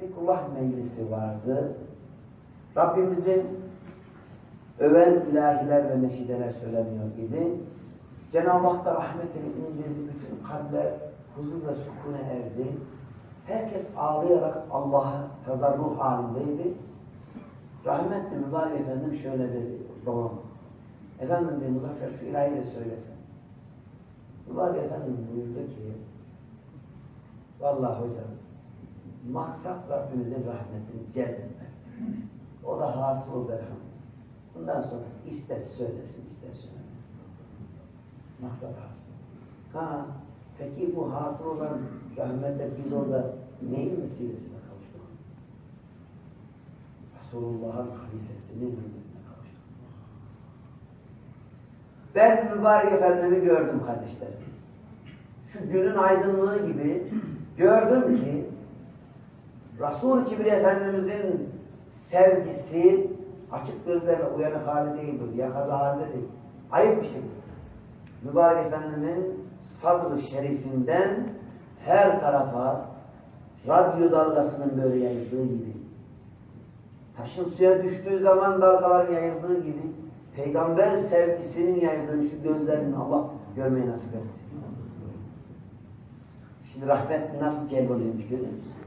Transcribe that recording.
zikrullah meclisi vardı. Rabbimizin öven ilahiler ve neşideler söyleniyor gibi Cenab-ı Hak da rahmetini indirdi. Bütün kalpler huzur ve sukune erdi. Herkes ağlayarak Allah'a tazarruh halindeydi. Rahmetli Mübarek Efendim şöyle dedi babam. Efendim dedi Muzaffer şu ilahi de söylesen. Mübarek Efendim buyurdu ki Vallahi hocam maksat Rabbimizin rahmetini celbetmek. O da hasıl berham. Bundan sonra ister söylesin ister söylemesin. Maksat hasıl. Ha, peki bu hasıl olan rahmette biz orada neyin vesilesine kavuştuk? Resulullah'ın halifesinin hürmetine kavuştuk. Ben mübarek efendimi gördüm kardeşlerim. Şu günün aydınlığı gibi gördüm ki Resul-i Kibri Efendimizin sevgisi açık gözlerle uyanık hali değildir, yakaza halinde değil. Ayıp bir şey. Mübarek Efendimin sadr-ı şerifinden her tarafa radyo dalgasının böyle yayıldığı gibi taşın suya düştüğü zaman dalgalar yayıldığı gibi peygamber sevgisinin yayıldığını şu gözlerini Allah görmeyi nasip etti. Şimdi rahmet nasıl celboluyormuş görüyor musun?